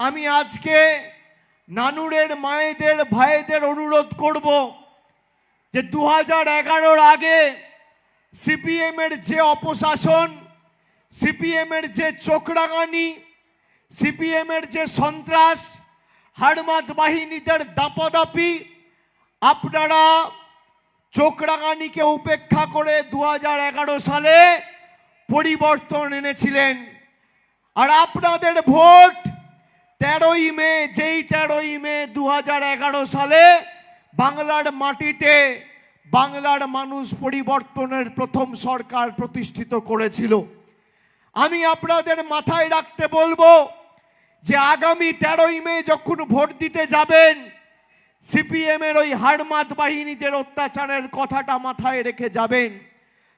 আমি আজকে নানুরের, মায়েদের, ভাইদের অনুরোধ করব যে দু হাজার এগারোর আগে সিপিএমের যে অপশাসন, সিপিএমের যে চোখরাঙানি, সিপিএমের যে সন্ত্রাস হারমাত বাহিনীদের দাপাদাপি, আপনারা চোখরাঙানিকে উপেক্ষা করে দু হাজার এগারো সালে পরিবর্তন এনেছিলেন। আর আপনাদের ভোট তেরোই মে, যেই তেরোই মে দু হাজার এগারো সালে বাংলার মাটিতে বাংলার মানুষ পরিবর্তনের প্রথম সরকার প্রতিষ্ঠিত করেছিল। আমি আপনাদের মাথায় রাখতে বলব যে আগামী তেরোই মে যখন ভোট দিতে যাবেন, সিপিএমের ওই হারমাত বাহিনীদের অত্যাচারের কথাটা মাথায় রেখে যাবেন।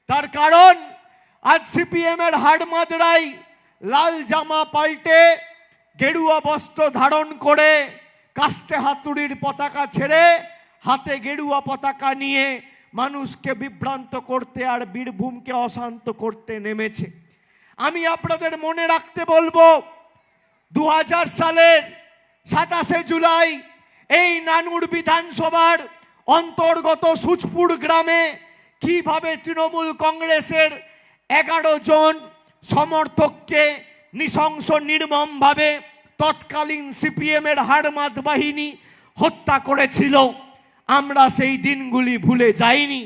তার কারণ, আজ সিপিএমের হারমাদরাই লাল জামা পাল্টে গেরুয়া বস্ত্র ধারণ করে কাস্তে হাতুড়ির পতাকা ছেড়ে হাতে গেরুয়া পতাকা নিয়ে মানুষকে বিভ্রান্ত করতে আর বীরভূমকে অশান্ত করতে নেমেছে। আমি আপনাদের মনে রাখতে বলব দু হাজার সালের সাতাশে জুলাই এই নানুর বিধানসভার অন্তর্গত সুচপুর গ্রামে কীভাবে তৃণমূল কংগ্রেসের এগারো জন সমর্থককে নৃশংস নির্মমভাবে তৎকালীন সিপিএমের হারমাত বাহিনী হত্যা করেছিল। আমরা সেই দিনগুলি ভুলে যাইনি।